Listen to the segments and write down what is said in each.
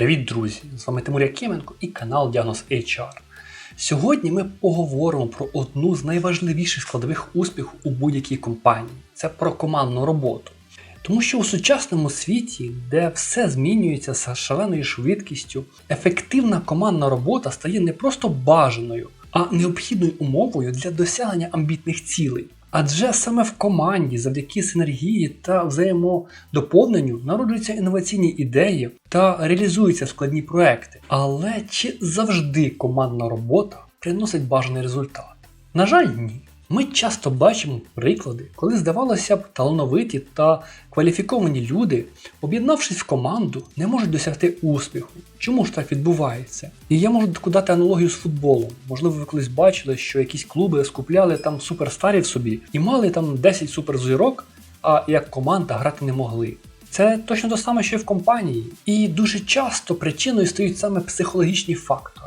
Привіт, друзі! З вами Тимур Якименко і канал Діагноз HR. Сьогодні ми поговоримо про одну з найважливіших складових успіху у будь-якій компанії це про командну роботу. Тому що у сучасному світі, де все змінюється з шаленою швидкістю, ефективна командна робота стає не просто бажаною, а необхідною умовою для досягнення амбітних цілей. Адже саме в команді, завдяки синергії та взаємодоповненню народжуються інноваційні ідеї та реалізуються складні проекти. Але чи завжди командна робота приносить бажаний результат? На жаль, ні. Ми часто бачимо приклади, коли здавалося б, талановиті та кваліфіковані люди, об'єднавшись в команду, не можуть досягти успіху. Чому ж так відбувається? І я можу таку дати аналогію з футболом. Можливо, ви колись бачили, що якісь клуби скупляли там суперстарів собі і мали там 10 суперзірок, а як команда грати не могли. Це точно те саме, що і в компанії. І дуже часто причиною стають саме психологічні фактори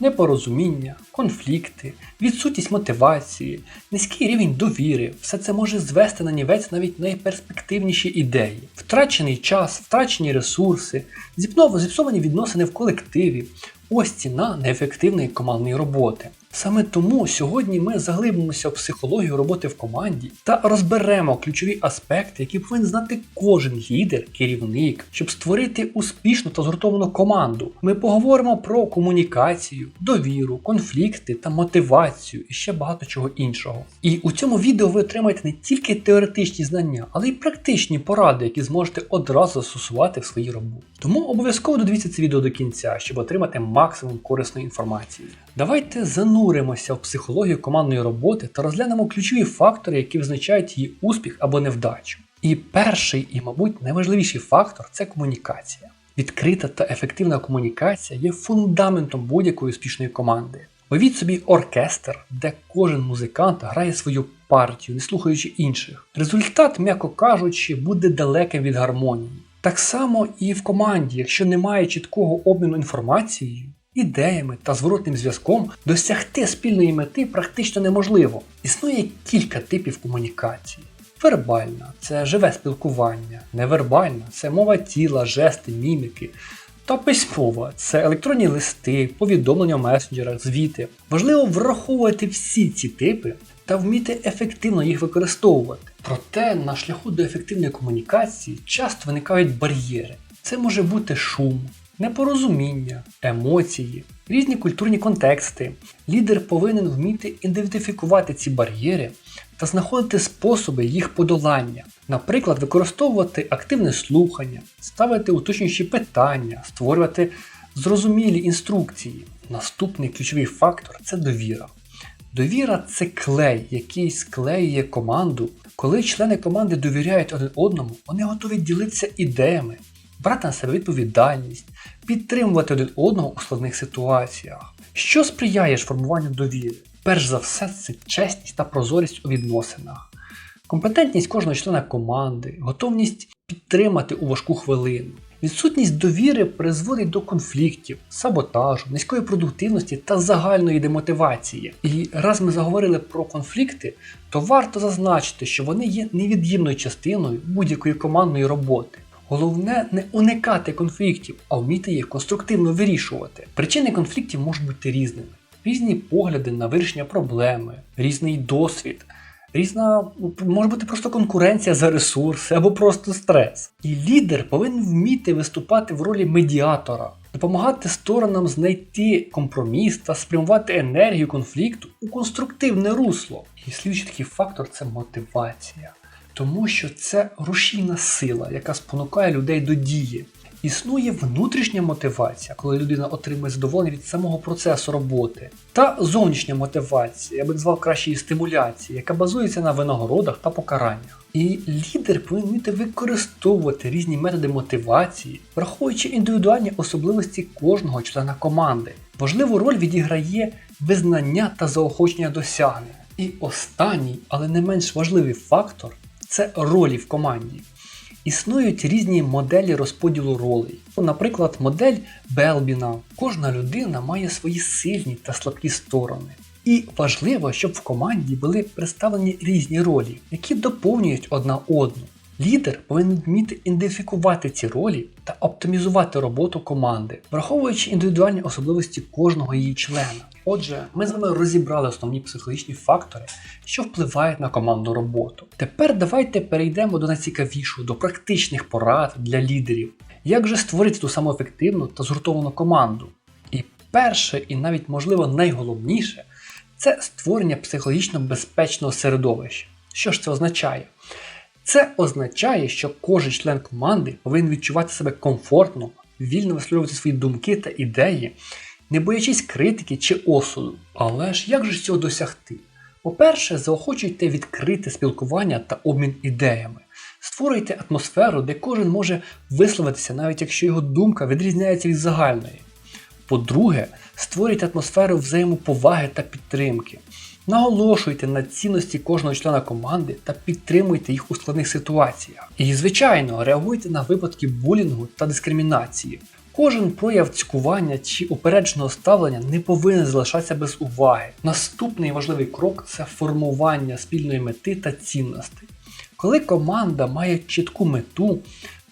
непорозуміння, конфлікти, відсутність мотивації, низький рівень довіри, все це може звести на нівець навіть найперспективніші ідеї, втрачений час, втрачені ресурси, зіпсовані відносини в колективі. Ось ціна неефективної командної роботи. Саме тому сьогодні ми заглибимося в психологію роботи в команді та розберемо ключові аспекти, які повинен знати кожен лідер, керівник, щоб створити успішну та згуртовану команду. Ми поговоримо про комунікацію, довіру, конфлікти та мотивацію і ще багато чого іншого. І у цьому відео ви отримаєте не тільки теоретичні знання, але й практичні поради, які зможете одразу застосувати в своїй роботі. Тому обов'язково додивіться це відео до кінця, щоб отримати максимум корисної інформації. Давайте зануримося в психологію командної роботи та розглянемо ключові фактори, які визначають її успіх або невдачу. І перший, і, мабуть, найважливіший фактор це комунікація. Відкрита та ефективна комунікація є фундаментом будь-якої успішної команди. Уявіть собі оркестр, де кожен музикант грає свою партію, не слухаючи інших. Результат, м'яко кажучи, буде далеким від гармонії. Так само і в команді, якщо немає чіткого обміну інформацією, ідеями та зворотним зв'язком, досягти спільної мети практично неможливо. Існує кілька типів комунікації. Вербальна це живе спілкування, невербальна це мова тіла, жести, міміки. Та письмова це електронні листи, повідомлення в месенджерах, звіти. Важливо враховувати всі ці типи та вміти ефективно їх використовувати. Проте на шляху до ефективної комунікації часто виникають бар'єри. Це може бути шум, непорозуміння, емоції, різні культурні контексти. Лідер повинен вміти ідентифікувати ці бар'єри та знаходити способи їх подолання. Наприклад, використовувати активне слухання, ставити уточнюючі питання, створювати зрозумілі інструкції. Наступний ключовий фактор це довіра. Довіра це клей, який склеює команду. Коли члени команди довіряють один одному, вони готові ділитися ідеями, брати на себе відповідальність, підтримувати один одного у складних ситуаціях. Що сприяє формуванню довіри? Перш за все, це чесність та прозорість у відносинах, компетентність кожного члена команди, готовність підтримати у важку хвилину. Відсутність довіри призводить до конфліктів, саботажу, низької продуктивності та загальної демотивації. І раз ми заговорили про конфлікти, то варто зазначити, що вони є невід'ємною частиною будь-якої командної роботи. Головне не уникати конфліктів, а вміти їх конструктивно вирішувати. Причини конфліктів можуть бути різними: різні погляди на вирішення проблеми, різний досвід. Різна може бути просто конкуренція за ресурси або просто стрес. І лідер повинен вміти виступати в ролі медіатора, допомагати сторонам знайти компроміс та спрямувати енергію конфлікту у конструктивне русло. І слідчий такий фактор це мотивація. Тому що це рушійна сила, яка спонукає людей до дії. Існує внутрішня мотивація, коли людина отримує задоволення від самого процесу роботи, та зовнішня мотивація, я би назвав краще її стимуляція, яка базується на винагородах та покараннях. І лідер повинен вміти використовувати різні методи мотивації, враховуючи індивідуальні особливості кожного члена команди. Важливу роль відіграє визнання та заохочення досягнень. І останній, але не менш важливий фактор це ролі в команді. Існують різні моделі розподілу ролей. Наприклад, модель Белбіна. Кожна людина має свої сильні та слабкі сторони. І важливо, щоб в команді були представлені різні ролі, які доповнюють одна одну. Лідер повинен вміти ідентифікувати ці ролі та оптимізувати роботу команди, враховуючи індивідуальні особливості кожного її члена. Отже, ми з вами розібрали основні психологічні фактори, що впливають на командну роботу. Тепер давайте перейдемо до найцікавішого, до практичних порад для лідерів. Як же створити ту саму ефективну та згуртовану команду? І перше, і навіть можливо найголовніше, це створення психологічно безпечного середовища. Що ж це означає? Це означає, що кожен член команди повинен відчувати себе комфортно, вільно висловлювати свої думки та ідеї, не боячись критики чи осуду. Але ж як же цього досягти? По-перше, заохочуйте відкрите спілкування та обмін ідеями. Створюйте атмосферу, де кожен може висловитися, навіть якщо його думка відрізняється від загальної. По-друге, створюйте атмосферу взаємоповаги та підтримки. Наголошуйте на цінності кожного члена команди та підтримуйте їх у складних ситуаціях. І, звичайно, реагуйте на випадки булінгу та дискримінації. Кожен прояв цькування чи упередженого ставлення не повинен залишатися без уваги. Наступний важливий крок це формування спільної мети та цінностей. Коли команда має чітку мету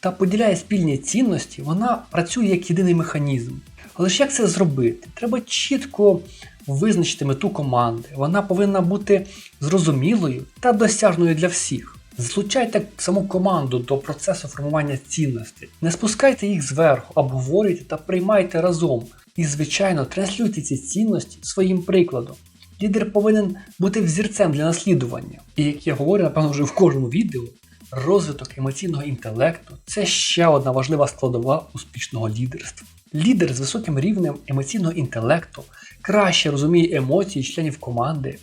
та поділяє спільні цінності, вона працює як єдиний механізм. Але ж як це зробити? Треба чітко визначити мету команди. Вона повинна бути зрозумілою та досяжною для всіх. Злучайте саму команду до процесу формування цінностей. Не спускайте їх зверху, обговорюйте та приймайте разом. І, звичайно, транслюйте ці цінності своїм прикладом. Лідер повинен бути взірцем для наслідування. І як я говорю, напевно, вже в кожному відео, розвиток емоційного інтелекту це ще одна важлива складова успішного лідерства. Лідер з високим рівнем емоційного інтелекту краще розуміє емоції членів команди,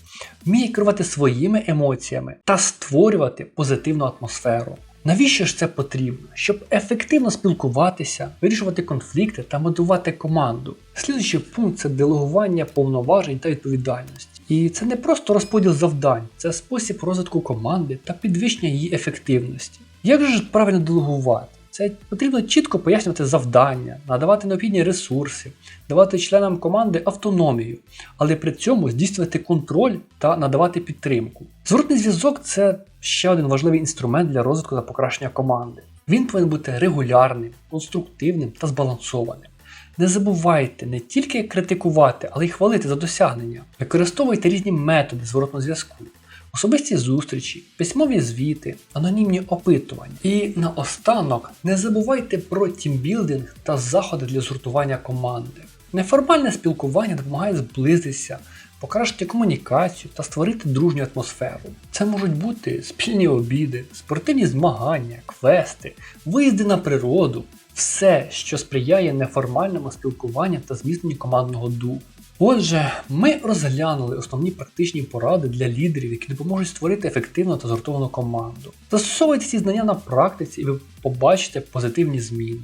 вміє керувати своїми емоціями та створювати позитивну атмосферу. Навіщо ж це потрібно? Щоб ефективно спілкуватися, вирішувати конфлікти та мотивувати команду. Слідуючий пункт це делегування повноважень та відповідальності. І це не просто розподіл завдань, це спосіб розвитку команди та підвищення її ефективності. Як же правильно делегувати? Це потрібно чітко пояснювати завдання, надавати необхідні ресурси, давати членам команди автономію, але при цьому здійснювати контроль та надавати підтримку. Зворотний зв'язок це ще один важливий інструмент для розвитку та покращення команди. Він повинен бути регулярним, конструктивним та збалансованим. Не забувайте не тільки критикувати, але й хвалити за досягнення. Використовуйте різні методи зворотного зв'язку. Особисті зустрічі, письмові звіти, анонімні опитування. І наостанок не забувайте про тімбілдинг та заходи для згуртування команди. Неформальне спілкування допомагає зблизитися, покращити комунікацію та створити дружню атмосферу. Це можуть бути спільні обіди, спортивні змагання, квести, виїзди на природу, все, що сприяє неформальному спілкуванню та зміцненню командного духу. Отже, ми розглянули основні практичні поради для лідерів, які допоможуть створити ефективну та згуртовану команду. Застосовуйте ці знання на практиці, і ви побачите позитивні зміни.